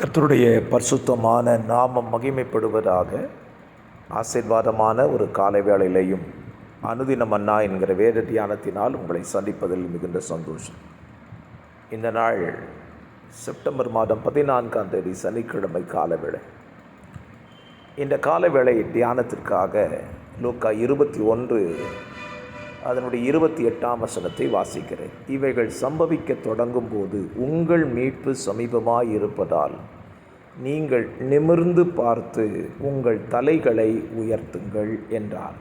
கர்த்தருடைய பரிசுத்தமான நாமம் மகிமைப்படுவதாக ஆசீர்வாதமான ஒரு காலை வேளையிலையும் அனுதினம் அண்ணா என்கிற வேத தியானத்தினால் உங்களை சந்திப்பதில் மிகுந்த சந்தோஷம். இந்த நாள் செப்டம்பர் மாதம் பதினான்காம் தேதி சனிக்கிழமை காலவேளை இந்த காலவேளை தியானத்திற்காக லூக்கா இருபத்தி ஒன்று அதனுடைய இருபத்தி எட்டாம் வசனத்தை வாசிக்கிறேன். இவைகள் சம்பவிக்க தொடங்கும் போது உங்கள் மீட்பு சமீபமாக இருப்பதால் நீங்கள் நிமிர்ந்து பார்த்து உங்கள் தலைகளை உயர்த்துங்கள் என்றார்.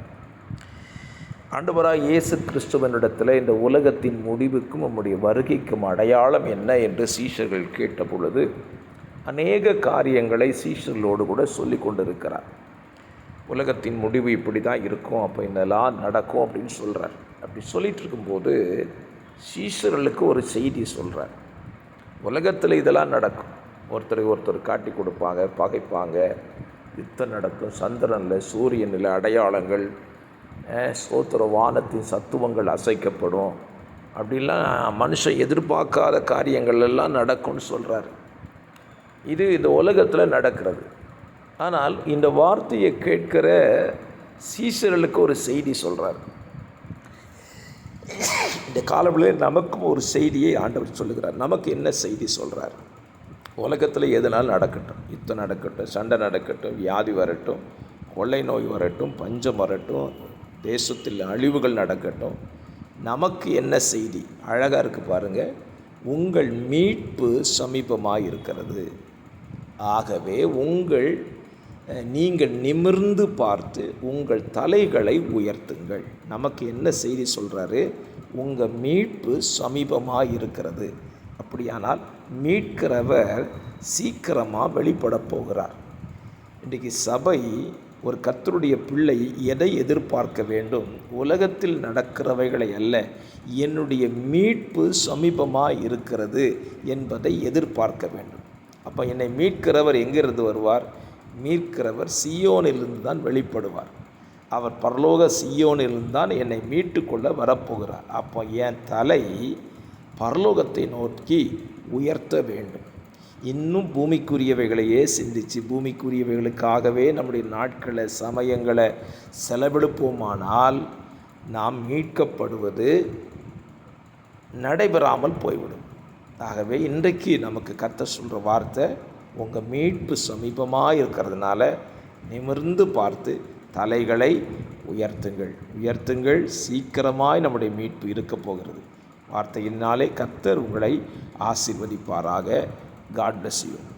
ஆண்டவராய் இயேசு கிறிஸ்துவனிடத்தில் இந்த உலகத்தின் முடிவுக்கும் நம்முடைய வருகைக்கும் அடையாளம் என்ன என்று சீஷர்கள் கேட்ட பொழுது அநேக காரியங்களை சீஷர்களோடு கூட சொல்லி கொண்டிருக்கிறார் உலகத்தின் முடிவு இப்படி தான் இருக்கும் அப்போ இதெல்லாம் நடக்கும் அப்படின்னு சொல்கிறார் அப்படி சொல்லிட்டு இருக்கும்போது சீஷர்களுக்கு ஒரு செய்தி சொல்கிறார் உலகத்தில் இதெல்லாம் நடக்கும். ஒருத்தரை ஒருத்தர் காட்டி கொடுப்பாங்க பகைப்பாங்க. யுத்தம் நடக்கும் சந்திரனில் சூரியனில் அடையாளங்கள் சோத்திர வானத்தின் சத்துவங்கள் அசைக்கப்படும். அப்படிலாம் மனுஷன் எதிர்பார்க்காத காரியங்கள் எல்லாம் நடக்கும்னு சொல்கிறார் இது இந்த உலகத்தில் நடக்கிறது. ஆனால் இந்த வார்த்தையை கேட்கிற சீசர்களுக்கு ஒரு செய்தி சொல்கிறார் இந்த காலத்தில் நமக்கும் ஒரு செய்தியை ஆண்டவர் சொல்லுகிறார். நமக்கு என்ன செய்தி சொல்கிறார் உலகத்தில் எதனால் நடக்கட்டும்? யுத்தம் நடக்கட்டும் சண்டை நடக்கட்டும் வியாதி வரட்டும் கொள்ளை நோய் வரட்டும் பஞ்சம் வரட்டும் தேசத்தில் அழிவுகள் நடக்கட்டும். நமக்கு என்ன செய்தி? அழகாக இருக்குது பாருங்கள் உங்கள் மீட்பு சமீபமாக இருக்கிறது ஆகவே உங்கள் நீங்கள் நிமிர்ந்து பார்த்து உங்கள் தலைகளை உயர்த்துங்கள். நமக்கு என்ன செய்தி சொல்கிறாரு உங்கள் மீட்பு சமீபமாக இருக்கிறது அப்படியானால் மீட்கிறவர் சீக்கிரமாக வெளிப்பட போகிறார். இன்றைக்கு சபை ஒரு கத்தருடைய பிள்ளை எதை எதிர்பார்க்க வேண்டும்? உலகத்தில் நடக்கிறவைகளை அல்ல என்னுடைய மீட்பு சமீபமாக இருக்கிறது என்பதை எதிர்பார்க்க வேண்டும். அப்போ என்னை மீட்கிறவர் எங்கிருந்து வருவார்? மீட்கிறவர் சியோனிலிருந்து தான் வெளிப்படுவார். அவர் பரலோக சியோனிலிருந்து தான் என்னை மீட்டு கொள்ள வரப்போகிறார். அப்போ என் தலை பரலோகத்தை நோக்கி உயர்த்த வேண்டும். இன்னும் பூமிக்குரியவைகளையே சிந்தித்து பூமிக்குரியவைகளுக்காகவே நம்முடைய நாட்களை சமயங்களை செலவெடுப்போமானால் நாம் மீட்கப்படுவது நடைபெறாமல் போய்விடும். ஆகவே இன்றைக்கு நமக்கு கத்த சொல்கிற வார்த்தை உங்கள் மீட்பு சமீபமாக இருக்கிறதுனால நிமிர்ந்து பார்த்து தலைகளை உயர்த்துங்கள். உயர்த்துங்கள். சீக்கிரமாய் நம்முடைய மீட்பு இருக்க போகிறது. வார்த்தையினாலே கத்தர் உங்களை ஆசிர்வதிப்பாராக. God bless you